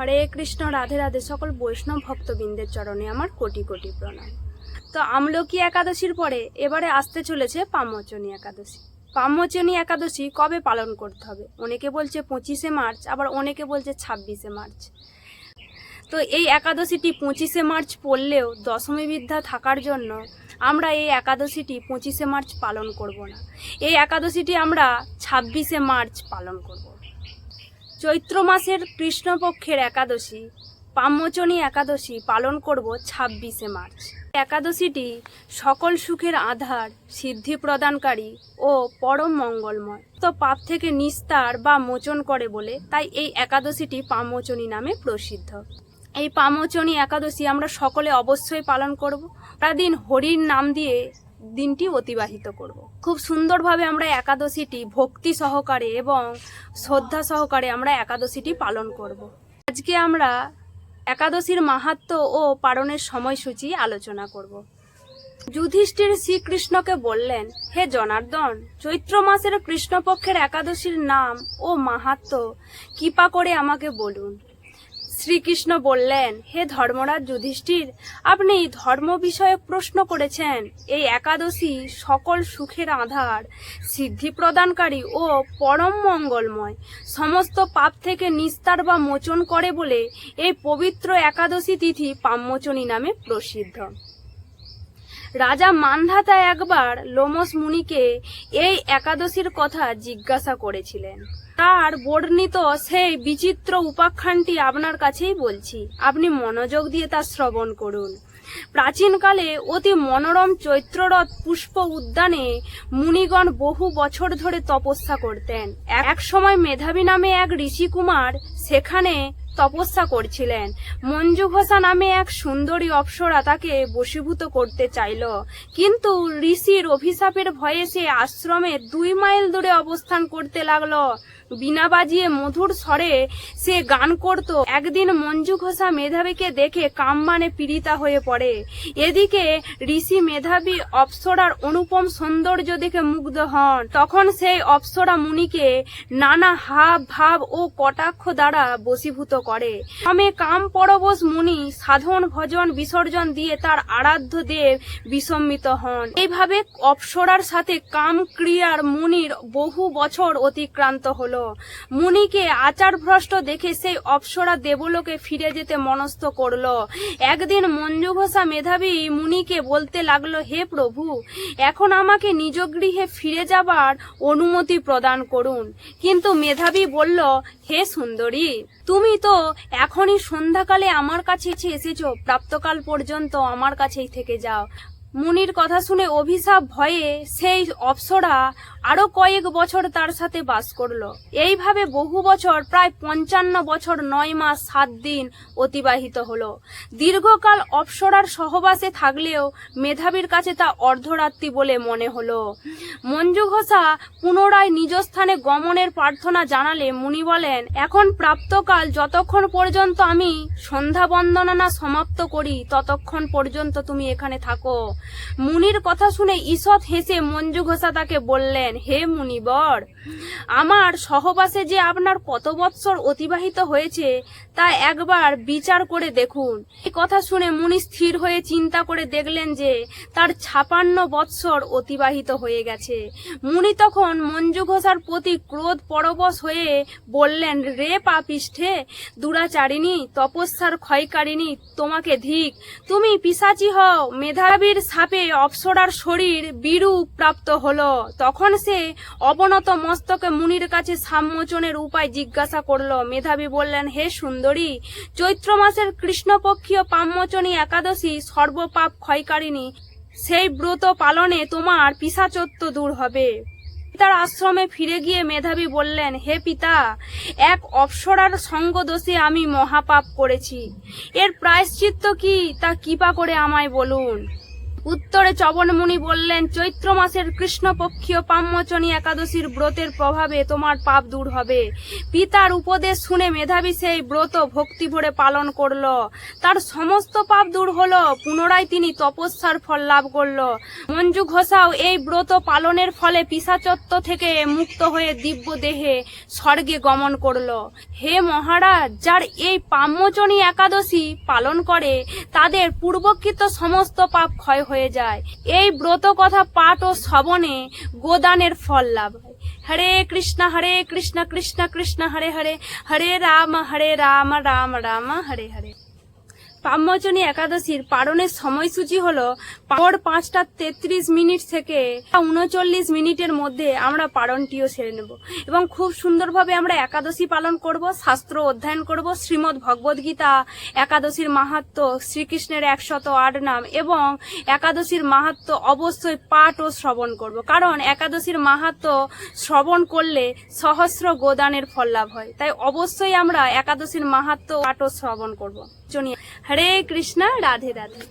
হরে কৃষ্ণ, রাধে রাধে, সকল বৈষ্ণব ভক্তবৃন্দের চরণে আমার কোটি কোটি প্রণাম। তো আমলকি একাদশীর পরে এবারে আসতে চলেছে পামোচনী একাদশী। পামোচনী একাদশী কবে পালন করতে হবে? অনেকে বলছে পঁচিশে মার্চ, আবার অনেকে বলছে ছাব্বিশে মার্চ। তো এই একাদশীটি পঁচিশে মার্চ পড়লেও দশমী বিদ্যা থাকার জন্য আমরা এই একাদশীটি পঁচিশে মার্চ পালন করব না। এই একাদশীটি আমরা ছাব্বিশে মার্চ পালন করব। চৈত্র মাসের কৃষ্ণপক্ষের একাদশী। পাম্মোচনী একাদশী পালন করব ছাব্বিশে মার্চ। একাদশীটি সকল সুখের আধার, সিদ্ধি প্রদানকারী ও পরম মঙ্গলময়। তো পাপ থেকে নিস্তার বা মোচন করে বলে, তাই এই একাদশীটি পামোচনী নামে প্রসিদ্ধ। এই পামোচনী একাদশী আমরা সকলে অবশ্যই পালন করব। দিন হরির নাম দিয়ে দিনটি অতিবাহিত করব। খুব সুন্দরভাবে আমরা একাদশীটি ভক্তি সহকারে এবং শ্রদ্ধা সহকারে আমরা একাদশীটি পালন করব। আজকে আমরা একাদশীর মাহাত্ম্য ও পালনের সময়সূচি আলোচনা করব। যুধিষ্ঠির শ্রীকৃষ্ণকে বললেন, হে জনার্দন, চৈত্র মাসের কৃষ্ণপক্ষের একাদশীর নাম ও মাহাত্ম্য কৃপা করে আমাকে বলুন। শ্রীকৃষ্ণ বললেন, হে ধর্মরাজ যুধিষ্ঠির, আপনি ধর্ম বিষয়ে প্রশ্ন করেছেন। এই একাদশী সকল সুখের আধার, সিদ্ধি প্রদানকারী ও পরম মঙ্গলময়। সমস্ত পাপ থেকে নিস্তার বা মোচন করে বলে এই পবিত্র একাদশী তিথি পাম্মোচনী নামে প্রসিদ্ধ। রাজা মানধাতা একবার লোমস মুনিকে এই একাদশীর কথা জিজ্ঞাসা করেছিলেন। তার বর্ণিত সেই বিচিত্র উপাখ্যানটি আপনার কাছেই বলছি। আপনি মনোযোগ দিয়ে তা শ্রবণ করুন। প্রাচীনকালে অতি মনোরম চৈত্ররথ পুষ্প উদ্যানে মুনিগণ বহু বছর ধরে তপস্যা করতেন। এক সময় মেধাবী নামে এক ঋষিকুমার সেখানে তপস্যা করছিলেন। মঞ্জু ঘোষা নামে এক সুন্দরী অপ্সরা তাকে বশীভূত করতে চাইল। কিন্তু ঋষির অভিশাপের ভয়ে সে আশ্রমে দুই মাইল দূরে অবস্থান করতে লাগল। বিনা বাজিয়ে মধুর স্বরে সে গান করত। একদিন মঞ্জু ঘোষা মেধাবীকে দেখে কামবানে পীড়িতা হয়ে পড়ে। এদিকে ঋষি মেধাবী অপ্সরার অনুপম সৌন্দর্য দেখে মুগ্ধ হন। তখন সেই অপ্সরা মুনিকে নানা হাব ভাব ও কটাক্ষ দ্বারা বশীভূত করে। আমি কাম পরবশ মুনি সাধন ভজন বিসর্জন দিয়ে তার আরাধ্য দেব বিসম্মিত হন। এইভাবে অপ্সরার সাথে কাম ক্রিয়ার মুনির বহু বছর অতিক্রান্ত হলো। মুনিকে আচার ভ্রষ্ট দেখে সেই অপ্সরা দেবলোকে ফিরে যেতে মনস্থ করল। একদিন মঞ্জু ঘোষা মেধাবী মুনিকে বলতে লাগল, হে প্রভু, এখন আমাকে নিজ গৃহে ফিরে যাবার অনুমতি প্রদান করুন। কিন্তু মেধাবী বলল, হে সুন্দরী, তুমি তো এখনই সন্ধ্যাকালে আমার কাছে এসেছ। প্রাপ্তকাল পর্যন্ত আমার কাছেই থেকে যাও। মুনির কথা শুনে অভিশাপ ভয়ে সেই অপ্সরা আরও কয়েক বছর তার সাথে বাস করল। এইভাবে বহু বছর, প্রায় পঞ্চান্ন বছর, নয় মাস, সাত দিন অতিবাহিত হলো। দীর্ঘকাল অপ্সরার সহবাসে থাকলেও মেধাবীর কাছে তা অর্ধরাত্রি বলে মনে হলো। মঞ্জু ঘোষা পুনরায় নিজ স্থানে গমনের প্রার্থনা জানালে মুনি বলেন, এখন প্রাপ্তকাল, যতক্ষণ পর্যন্ত আমি সন্ধ্যা বন্দনা সমাপ্ত করি, ততক্ষণ পর্যন্ত তুমি এখানে থাকো। মুনির কথা শুনে ঈষৎ হেসে মঞ্জু ঘোষা তাকে বললেন, হে মুনিবর, আমার সহবাসে যে আপনার কত বৎসর অতিবাহিত হয়েছে, তা একবার বিচার করে দেখুন। এই কথা শুনে মুনি স্থির হয়ে চিন্তা করে দেখলেন যে তার ছাপান্ন বৎসর অতিবাহিত হয়ে গেছে। মুনি তখন মঞ্জু ঘোষার প্রতি ক্রোধ পরবশ হয়ে বললেন, রে পাপিষ্ঠে, দুরাচারিণী, তপস্যার ক্ষয়কারিণী, তোমাকে ধিক, তুমি পিসাচি হও, মেধাবীর সাপে অপ্সরার শরীর বিরূপ প্রাপ্ত হল। তখন সে অবনত মস্তকে মুনির কাছে সাম্মোচনের উপায় জিজ্ঞাসা করল। মেধাবী বললেন, হে সুন্দরী, চৈত্র মাসের কৃষ্ণপক্ষীয় পাম্মোচনী একাদশী সর্বপাপ ক্ষয়কারিণী। সেই ব্রত পালনে তোমার পিসাচত্ব দূর হবে। তার আশ্রমে ফিরে গিয়ে মেধাবী বললেন, হে পিতা, এক অপ্সরার সঙ্গ দোষে আমি মহাপাপ করেছি। এর প্রায়শ্চিত্ত কি, তা কৃপা করে আমায় বলুন। উত্তরে চবনমুনি বললেন, চৈত্র মাসের কৃষ্ণপক্ষীয় পাম্মচনী একাদশীর ব্রতের প্রভাবে তোমার পাপ দূর হবে। পিতার উপদেশ শুনে মেধাবী সেই ব্রত ভক্তি ভরে পালন করল। তার সমস্ত পাপ দূর হলো, পুনরায় তিনি তপস্যার ফল লাভ করল। মঞ্জু ঘোষাও এই ব্রত পালনের ফলে পিসাচত্ব থেকে মুক্ত হয়ে দিব্য দেহে স্বর্গে গমন করল। হে মহারাজ, যার এই পাম্যচনী একাদশী পালন করে, তাদের পূর্বকৃত সমস্ত পাপ ক্ষয় হয়ে যায়। এই ব্রত কথা পাঠ ও শ্রবণে গোদানের ফল লাভ হয়। হরে কৃষ্ণ হরে কৃষ্ণ কৃষ্ণ কৃষ্ণ, হরে হরে। হরে রাম হরে রাম রাম রাম, হরে হরে। পাম্যচনী একাদশীর পালনের সময়সূচি হল ভোর পাঁচটা তেত্রিশ মিনিট থেকে উনচল্লিশ মিনিটের মধ্যে আমরা পালনটিও সেরে নেব এবং খুব সুন্দরভাবে আমরা একাদশী পালন করব, শাস্ত্র অধ্যয়ন করব, শ্রীমদ্ ভগবদ্গীতা একাদশীর মাহাত্ম, শ্রীকৃষ্ণের একশত আট নাম এবং একাদশীর মাহাত্ম অবশ্যই পাঠ ও শ্রবণ করব। কারণ একাদশীর মাহাত্ম শ্রবণ করলে সহস্র গোদানের ফল লাভ হয়। তাই অবশ্যই আমরা একাদশীর মাহাত্ম পাঠ ও শ্রবণ করব। চনিয়া হরে কৃষ্ণা রাধে রাধে।